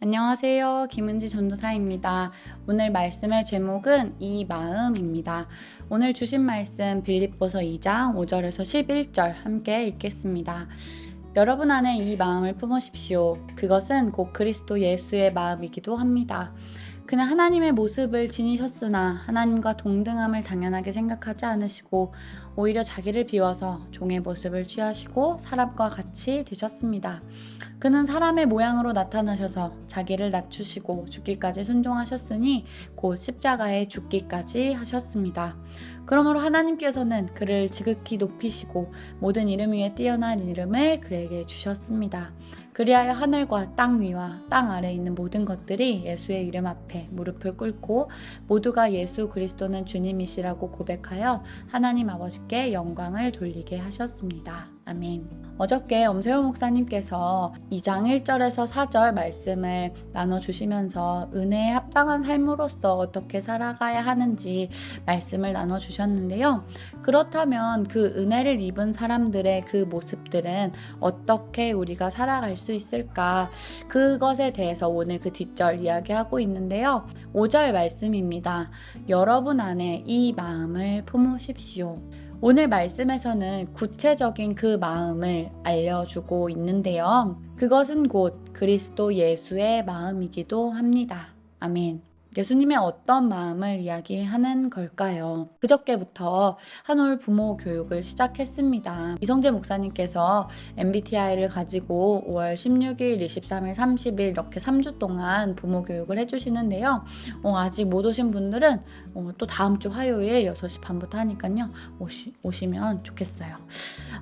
안녕하세요. 김은지 전도사입니다. 오늘 말씀의 제목은 이 마음입니다. 오늘 주신 말씀 빌립보서 2장 5절에서 11절 함께 읽겠습니다. 여러분 안에 이 마음을 품으십시오. 그것은 곧 그리스도 예수의 마음이기도 합니다. 그는 하나님의 모습을 지니셨으나 하나님과 동등함을 당연하게 생각하지 않으시고 오히려 자기를 비워서 종의 모습을 취하시고 사람과 같이 되셨습니다. 그는 사람의 모양으로 나타나셔서 자기를 낮추시고 죽기까지 순종하셨으니 곧 십자가에 죽기까지 하셨습니다. 그러므로 하나님께서는 그를 지극히 높이시고 모든 이름 위에 뛰어난 이름을 그에게 주셨습니다. 그리하여 하늘과 땅 위와 땅 아래에 있는 모든 것들이 예수의 이름 앞에 무릎을 꿇고 모두가 예수 그리스도는 주님이시라고 고백하여 하나님 아버지께 영광을 돌리게 하셨습니다. 아멘. 어저께 엄세호 목사님께서 2장 1절에서 4절 말씀을 나눠주시면서 은혜에 합당한 삶으로서 어떻게 살아가야 하는지 말씀을 나눠주셨는데요. 그렇다면 그 은혜를 입은 사람들의 그 모습들은 어떻게 우리가 살아갈 수 있을까? 그것에 대해서 오늘 그 뒷절 이야기하고 있는데요. 5절 말씀입니다. 여러분 안에 이 마음을 품으십시오. 오늘 말씀에서는 구체적인 그 마음을 알려주고 있는데요. 그것은 곧 그리스도 예수의 마음이기도 합니다. 아멘. 예수님의 어떤 마음을 이야기하는 걸까요? 그저께부터 한올 부모 교육을 시작했습니다. 이성재 목사님께서 MBTI를 가지고 5월 16일, 23일, 30일 이렇게 3주 동안 부모 교육을 해주시는데요. 어, 아직 못 오신 분들은 어, 또 다음 주 화요일 6시 반부터 하니까요. 오시, 오시면 좋겠어요.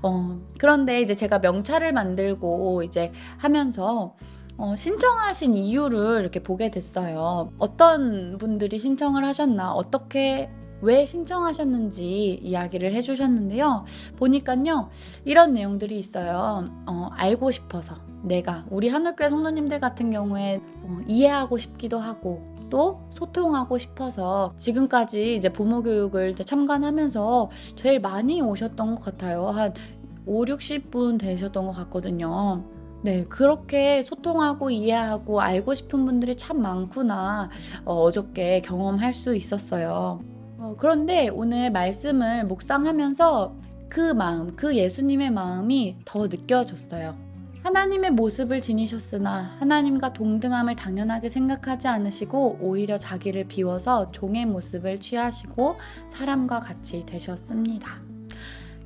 어, 그런데 이제 제가 명찰을 만들고 이제 하면서 어, 신청하신 이유를 이렇게 보게 됐어요. 어떤 분들이 신청을 하셨나, 어떻게 왜 신청하셨는지 이야기를 해주셨는데요. 보니까요, 이런 내용들이 있어요. 어, 알고 싶어서 내가 우리 한울교회 성도님들 같은 경우에 어, 이해하고 싶기도 하고 또 소통하고 싶어서 지금까지 이제 부모 교육을 이제 참관하면서 제일 많이 오셨던 것 같아요. 한 5, 60분 되셨던 것 같거든요. 네, 그렇게 소통하고 이해하고 알고 싶은 분들이 참 많구나. 어, 저께 경험할 수 있었어요. 어, 그런데 오늘 말씀을 묵상하면서 그 마음, 그 예수님의 마음이 더 느껴졌어요. 하나님의 모습을 지니셨으나 하나님과 동등함을 당연하게 생각하지 않으시고 오히려 자기를 비워서 종의 모습을 취하시고 사람과 같이 되셨습니다.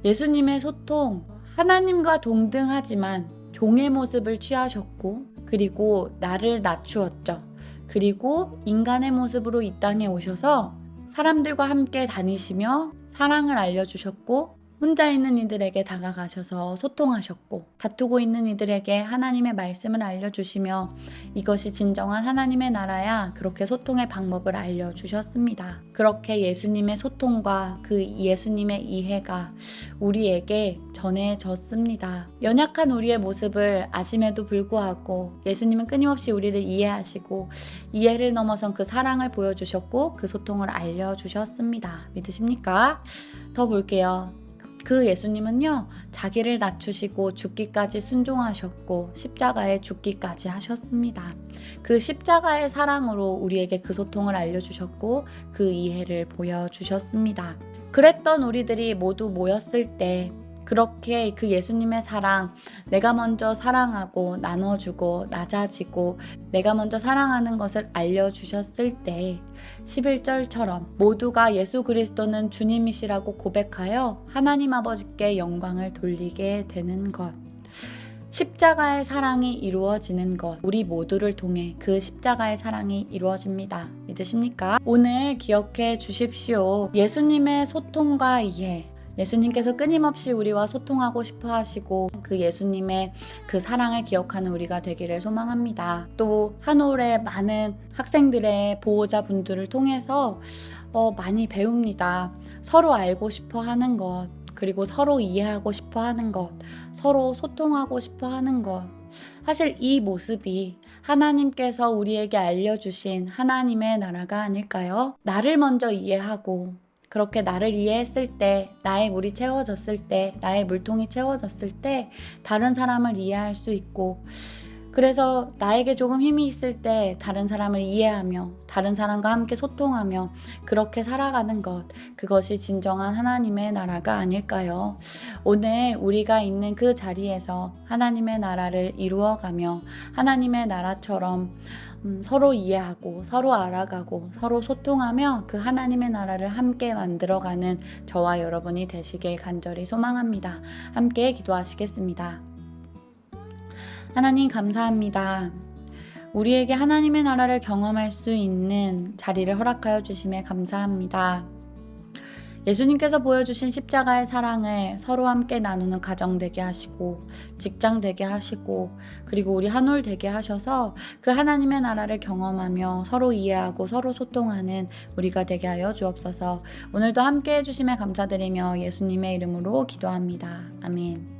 예수님의 소통, 하나님과 동등하지만 종의 모습을 취하셨고 그리고 나를 낮추었죠. 그리고 인간의 모습으로 이 땅에 오셔서 사람들과 함께 다니시며 사랑을 알려주셨고 혼자 있는 이들에게 다가가셔서 소통하셨고 다투고 있는 이들에게 하나님의 말씀을 알려주시며 이것이 진정한 하나님의 나라야 그렇게 소통의 방법을 알려주셨습니다. 그렇게 예수님의 소통과 그 예수님의 이해가 우리에게 전해졌습니다. 연약한 우리의 모습을 아심에도 불구하고 예수님은 끊임없이 우리를 이해하시고 이해를 넘어선 그 사랑을 보여주셨고 그 소통을 알려주셨습니다. 믿으십니까? 더 볼게요. 그 예수님은요, 자기를 낮추시고 죽기까지 순종하셨고, 십자가에 죽기까지 하셨습니다. 그 십자가의 사랑으로 우리에게 그 소통을 알려주셨고, 그 이해를 보여주셨습니다. 그랬던 우리들이 모두 모였을 때, 그렇게 그 예수님의 사랑, 내가 먼저 사랑하고 나눠주고 낮아지고 내가 먼저 사랑하는 것을 알려주셨을 때 11절처럼 모두가 예수 그리스도는 주님이시라고 고백하여 하나님 아버지께 영광을 돌리게 되는 것. 십자가의 사랑이 이루어지는 것, 우리 모두를 통해 그 십자가의 사랑이 이루어집니다. 믿으십니까? 오늘 기억해 주십시오. 예수님의 소통과 이해, 예수님께서 끊임없이 우리와 소통하고 싶어 하시고 그 예수님의 그 사랑을 기억하는 우리가 되기를 소망합니다. 또 한올의 많은 학생들의 보호자분들을 통해서 어, 많이 배웁니다. 서로 알고 싶어 하는 것, 그리고 서로 이해하고 싶어 하는 것, 서로 소통하고 싶어 하는 것. 사실 이 모습이 하나님께서 우리에게 알려주신 하나님의 나라가 아닐까요? 나를 먼저 이해하고 그렇게 나를 이해했을 때, 나의 물이 채워졌을 때, 나의 물통이 채워졌을 때, 다른 사람을 이해할 수 있고, 그래서 나에게 조금 힘이 있을 때 다른 사람을 이해하며 다른 사람과 함께 소통하며 그렇게 살아가는 것 그것이 진정한 하나님의 나라가 아닐까요? 오늘 우리가 있는 그 자리에서 하나님의 나라를 이루어가며 하나님의 나라처럼 음, 서로 이해하고 서로 알아가고 서로 소통하며 그 하나님의 나라를 함께 만들어가는 저와 여러분이 되시길 간절히 소망합니다. 함께 기도하시겠습니다. 하나님 감사합니다. 우리에게 하나님의 나라를 경험할 수 있는 자리를 허락하여 주심에 감사합니다. 예수님께서 보여주신 십자가의 사랑을 서로 함께 나누는 가정 되게 하시고, 직장 되게 하시고, 그리고 우리 한올 되게 하셔서 그 하나님의 나라를 경험하며 서로 이해하고 서로 소통하는 우리가 되게 하여 주옵소서 오늘도 함께 해주심에 감사드리며 예수님의 이름으로 기도합니다. 아멘.